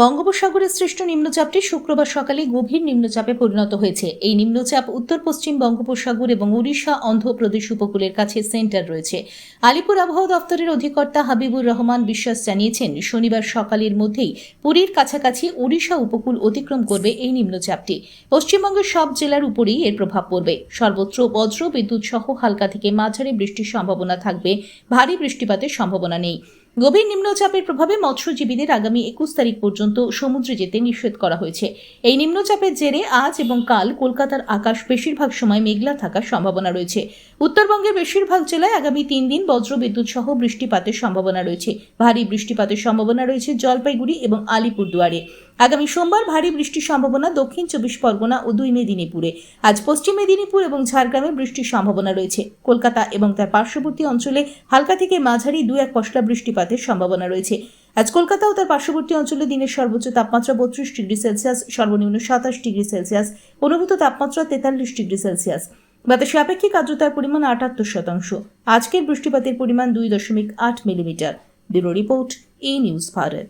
বঙ্গোপসাগরের সৃষ্ট নিম্নচাপটি শুক্রবার সকালে গভীর নিম্নচাপে পরিণত হয়েছে। এই নিম্নচাপ উত্তর পশ্চিম বঙ্গোপসাগর এবং উড়িষ্যা অন্ধ্রপ্রদেশ উপকূলের কাছে সেন্টার রয়েছে। আলিপুর আবহাওয়া দপ্তরের অধিকর্তা হাবিবুর রহমান বিশ্বাস জানিয়েছেন, শনিবার সকালের মধ্যেই পুরীর কাছাকাছি উড়িষ্যা উপকূল অতিক্রম করবে এই নিম্নচাপটি। পশ্চিমবঙ্গের সব জেলার উপরেই এর প্রভাব পড়বে। সর্বত্র বজ্র, বিদ্যুৎ সহ হালকা থেকে মাঝারি বৃষ্টির সম্ভাবনা থাকবে। ভারী বৃষ্টিপাতের সম্ভাবনা নেই। গভীর নিম্নচাপের প্রভাবে মৎস্যজীবীদের আগামী একুশ তারিখ পর্যন্ত সমুদ্রে যেতে নিষেধ করা হয়েছে। এই নিম্নচাপের জেরে আজ এবং কাল কলকাতার আকাশ বেশিরভাগ সময় মেঘলা থাকার সম্ভাবনা রয়েছে। উত্তরবঙ্গের বেশিরভাগ জেলায় আগামী তিন দিন বজ্র বিদ্যুৎ সহ বৃষ্টিপাতের সম্ভাবনা রয়েছে। ভারী বৃষ্টিপাতের সম্ভাবনা রয়েছে জলপাইগুড়ি এবং আলিপুরদুয়ারে। আগামী সোমবার ভারী বৃষ্টির সম্ভাবনা দক্ষিণ চব্বিশ পরগনা ও দুই মেদিনীপুরে। আজ পশ্চিম মেদিনীপুর এবং ঝাড়গ্রামে বৃষ্টির সম্ভাবনা রয়েছে। কলকাতা এবং তার পার্শ্ববর্তী অঞ্চলে হালকা থেকে মাঝারি দু এক পশলা বৃষ্টিপাতের সম্ভাবনা রয়েছে। আজ কলকাতা ও তার পার্শ্ববর্তী অঞ্চলে দিনের সর্বোচ্চ তাপমাত্রা বত্রিশ ডিগ্রি সেলসিয়াস, সর্বনিম্ন সাতাশ ডিগ্রি সেলসিয়াস, অনুভূত তাপমাত্রা তেতাল্লিশ ডিগ্রি সেলসিয়াস। বাতাসে আপেক্ষিক আর্দ্রতার পরিমাণ আটাত্তর শতাংশ। আজকের বৃষ্টিপাতের পরিমাণ দুই দশমিক আট মিলিমিটার। ব্যুরো রিপোর্ট এই নিউজ ভারত।